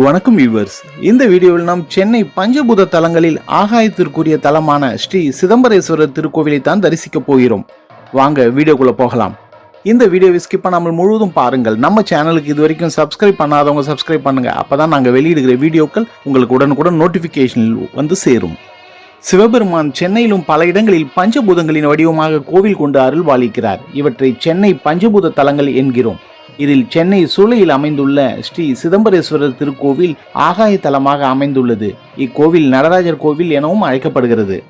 வணக்கம் வியூவர்ஸ் இந்த வீடியோவில் நாம் சென்னை பஞ்சபூத தலங்களில் ஆகாயத்திற்குரிய தலமான ஸ்ரீ சிதம்பரேஸ்வரர் திருக்கோவிலை தான் தரிசிக்கப் போகிறோம். வாங்க வீடியோக்குள்ளே போகலாம். இந்த வீடியோவை ஸ்கிப் பண்ணாமல் முழுவதும் பாருங்கள். நம்ம சேனலுக்கு இது வரைக்கும் சப்ஸ்கிரைப் பண்ணாதவங்க சப்ஸ்கிரைப் பண்ணுங்கள் அப்போ தான் நாங்கள் வெளியிடுகிற வீடியோக்கள் உங்களுக்கு உடனுக்குடன் நோட்டிஃபிகேஷனில் வந்து சேரும். சிவபெருமான் சென்னையிலும் பல இடங்களில் பஞ்சபூதங்களின் வடிவமாக கோவில் கொண்டு அருள்வாளிக்கிறார். இவற்றை சென்னை பஞ்சபூத தலங்கள் என்கிறோம். இதில் சென்னை சூளையில் அமைந்துள்ள ஸ்ரீ சிதம்பரேஸ்வரர் திருக்கோவில் ஆகாய தலமாக அமைந்துள்ளது. இக்கோவில் நடராஜர் கோவில் எனவும் அழைக்கப்படுகிறது.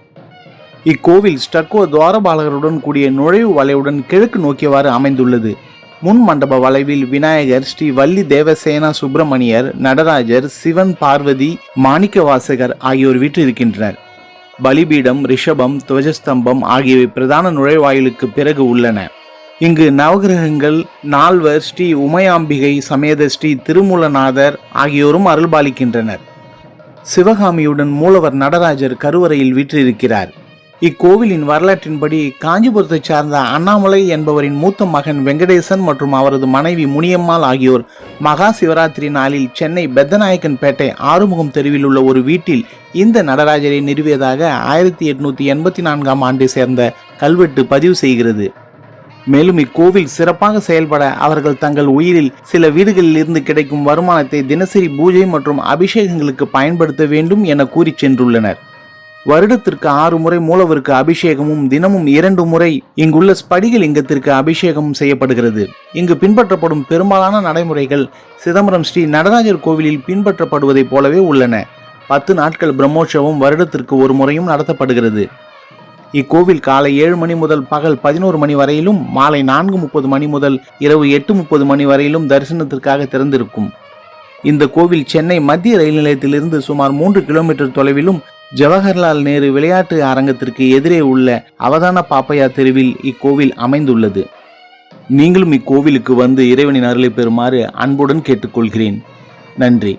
இக்கோவில் ஸ்டக்கோ துவாரபாலகருடன் கூடிய நுழைவு வலையுடன் கிழக்கு நோக்கியவாறு அமைந்துள்ளது. முன் மண்டப வளைவில் விநாயகர் ஸ்ரீ வள்ளி தேவசேனா சுப்பிரமணியர் நடராஜர் சிவன் பார்வதி மாணிக்கவாசகர் ஆகியோர் வீற்றிருக்கின்றனர். பலிபீடம் ரிஷபம் துவஜஸ்தம்பம் ஆகியவை பிரதான நுழைவாயிலுக்கு பிறகு உள்ளன. இங்கு நவகிரகங்கள் நால்வர் ஸ்ரீ உமையாம்பிகை சமேத ஸ்ரீ திருமூலநாதர் ஆகியோரும் அருள்பாலிக்கின்றனர். சிவகாமியுடன் மூலவர் நடராஜர் கருவறையில் வீற்றிருக்கிறார். இக்கோவிலின் வரலாற்றின்படி காஞ்சிபுரத்தைச் சார்ந்த அண்ணாமலை என்பவரின் மூத்த மகன் வெங்கடேசன் மற்றும் அவரது மனைவி முனியம்மாள் ஆகியோர் மகா சிவராத்திரி நாளில் சென்னை பெத்தநாயக்கன்பேட்டை ஆறுமுகம் தெருவில் உள்ள ஒரு வீட்டில் இந்த நடராஜரை நிறுவியதாக ஆயிரத்தி எட்நூத்தி எண்பத்தி நான்காம் ஆண்டை சேர்ந்த கல்வெட்டு பதிவு செய்கிறது. மேலும் இக்கோவில் சிறப்பாக செயல்பட அவர்கள் தங்கள் உயிரில் சில வீடுகளில் இருந்து கிடைக்கும் வருமானத்தை தினசரி பூஜை மற்றும் அபிஷேகங்களுக்கு பயன்படுத்த வேண்டும் என கூறி சென்றுள்ளனர். வருடத்திற்கு ஆறு முறை மூலவருக்கு அபிஷேகமும் தினமும் இரண்டு முறை இங்குள்ள ஸ்படிக லிங்கத்திற்கு அபிஷேகமும் செய்யப்படுகிறது. இங்கு பின்பற்றப்படும் பெரும்பாலான நடைமுறைகள் சிதம்பரம் ஸ்ரீ நடராஜர் கோவிலில் பின்பற்றப்படுவதைப் போலவே உள்ளன. பத்து நாட்கள் பிரம்மோற்சவம் வருடத்திற்கு ஒரு முறையும் நடத்தப்படுகிறது. இக்கோவில் காலை ஏழு மணி முதல் பகல் பதினோரு மணி வரையிலும் மாலை நான்கு முப்பது மணி முதல் இரவு எட்டு முப்பது மணி வரையிலும் தரிசனத்திற்காக திறந்திருக்கும். இந்த கோவில் சென்னை மத்திய ரயில் நிலையத்திலிருந்து சுமார் மூன்று கிலோமீட்டர் தொலைவிலும் ஜவஹர்லால் நேரு விளையாட்டு அரங்கத்திற்கு எதிரே உள்ள அவதான பாப்பையா தெருவில் இக்கோவில் அமைந்துள்ளது. நீங்களும் இக்கோவிலுக்கு வந்து இறைவனின் அருளை பெறுமாறு அன்புடன் கேட்டுக்கொள்கிறேன். நன்றி.